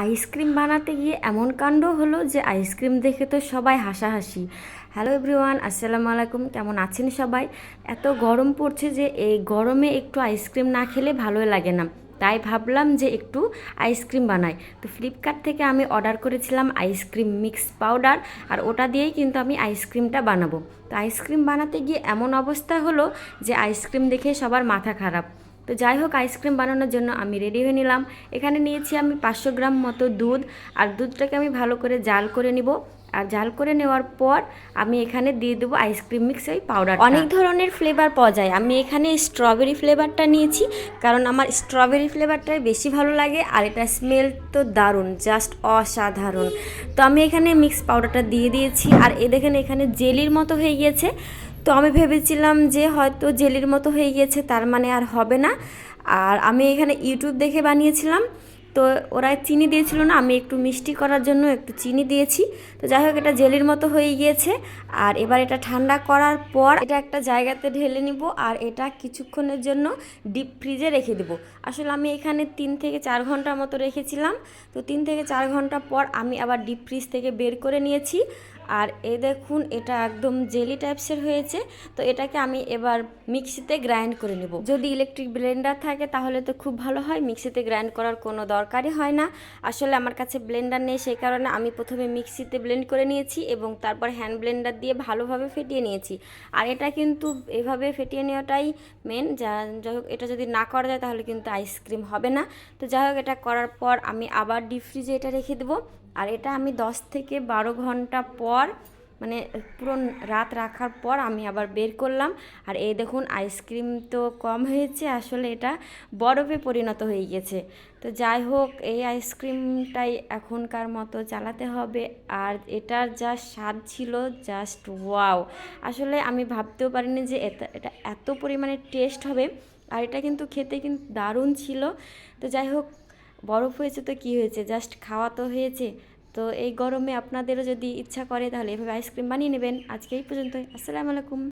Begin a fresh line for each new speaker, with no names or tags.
Ice cream বানাতে গিয়ে এমন কাণ্ড হলো যে আইসক্রিম দেখে তো সবাই হাসাহাসি। হ্যালো এভরিওয়ান আসসালামু আলাইকুম। কেমন আছেন সবাই? এত গরম পড়ছে যে এই গরমে একটু আইসক্রিম না খেলে ভালোই লাগে না। তাই ভাবলাম যে একটু আইসক্রিম বানাই। তো ফ্লিপকার্ট থেকে আমি অর্ডার করেছিলাম আইসক্রিম মিক্স পাউডার আর ওটা দিয়েই কিন্তু আমি আইসক্রিমটা বানাবো। তো আইসক্রিম বানাতে গিয়ে এমন অবস্থা হলো যে আইসক্রিম দেখে সবার মাথা খারাপ। তো যাই হোক আইসক্রিম বানানোর জন্য আমি রেডি হয়ে নিলাম। এখানে নিয়েছি আমি পাঁচশো গ্রাম মতো দুধ, আর দুধটাকে আমি ভালো করে জাল করে নিব। আর জাল করে নেওয়ার পর আমি এখানে দিয়ে দেবো আইসক্রিম মিক্স ওই পাউডার অনেক ধরনের ফ্লেভার পাওয়া যায়। আমি এখানে স্ট্রবেরি ফ্লেভারটা নিয়েছি, কারণ আমার স্ট্রবেরি ফ্লেভারটাই বেশি ভালো লাগে, আর এটা স্মেল তো দারুণ জাস্ট অসাধারণ। তো আমি এখানে মিক্স পাউডারটা দিয়ে দিয়েছি। আর এ দেখেন, এখানে জেলির মতো হয়ে গিয়েছে। তো আমি ভেবেছিলাম যে হয়তো জেলির মতো হয়ে গিয়েছে, তার মানে আর হবে না। আর আমি এখানে ইউটিউব দেখে বানিয়েছিলাম, তো ওরা চিনি দিয়েছিল না, আমি একটু মিষ্টি করার জন্য একটু চিনি দিয়েছি। তো যাই হোক, এটা জেলির মতো হয়ে গিয়েছে। আর এবার এটা ঠান্ডা করার পর এটা একটা জায়গাতে ঢেলে নিব আর এটা কিছুক্ষণের জন্য ডিপ ফ্রিজে রেখে দেবো। আসলে আমি এখানে তিন থেকে চার ঘণ্টার মতো রেখেছিলাম। তো তিন থেকে চার ঘণ্টা পর আমি আবার ডিপ ফ্রিজ থেকে বের করে নিয়েছি। আর এ দেখুন, এটা একদম জেলি টাইপসের হয়েছে, তো এটাকে আমি এবার মিক্সিতে গ্রাইন্ড করে নেব। যদি ইলেকট্রিক ব্লেন্ডার থাকে তাহলে তো খুব ভালো হয়, মিক্সিতে গ্রাইন্ড করার কোনো দরকারই হয় না। আসলে আমার কাছে ব্লেন্ডার নেই সেই কারণে আমি প্রথমে মিক্সিতে ব্লেন্ড করে নিয়েছি এবং তারপর হ্যান্ড ব্লেন্ডার দিয়ে ভালোভাবে ফেটিয়ে নিয়েছি। আর এটা কিন্তু এভাবে ফেটিয়ে নেওয়াটাই মেন যা যাই হোক, এটা যদি না করা যায় তাহলে কিন্তু আইসক্রিম হবে না। তো যাই হোক, এটা করার পর আমি আবার ডিপ ফ্রিজে এটা রেখে দেবো। আর এটা আমি দশ থেকে বারো ঘণ্টা পর মানে পুরো রাত রাখার পর আমি আবার বের করলাম। আর এই দেখুন আইসক্রিম তো কম হয়েছে, আসলে এটা বরফে পরিণত হয়ে গেছে। তো যাই হোক, এই আইসক্রিমটাই এখনকার মতো চালাতে হবে। আর এটার যা স্বাদ ছিল জাস্ট ওয়াও আসলে আমি ভাবতেও পারিনি যে এটা এটা এত পরিমাণে টেস্ট হবে। আর এটা কিন্তু খেতে কিন্তু দারুণ ছিল। তো যাই হোক বরফ হয়েছে তো কি হয়েছে? জাস্ট খাওয়া তো হয়েছে। তো এই গরমে আপনাদেরও যদি ইচ্ছা করে তাহলে এভাবে আইসক্রিম বানিয়ে নেবেন। আজকে এই পর্যন্ত আসসালামু আলাইকুম।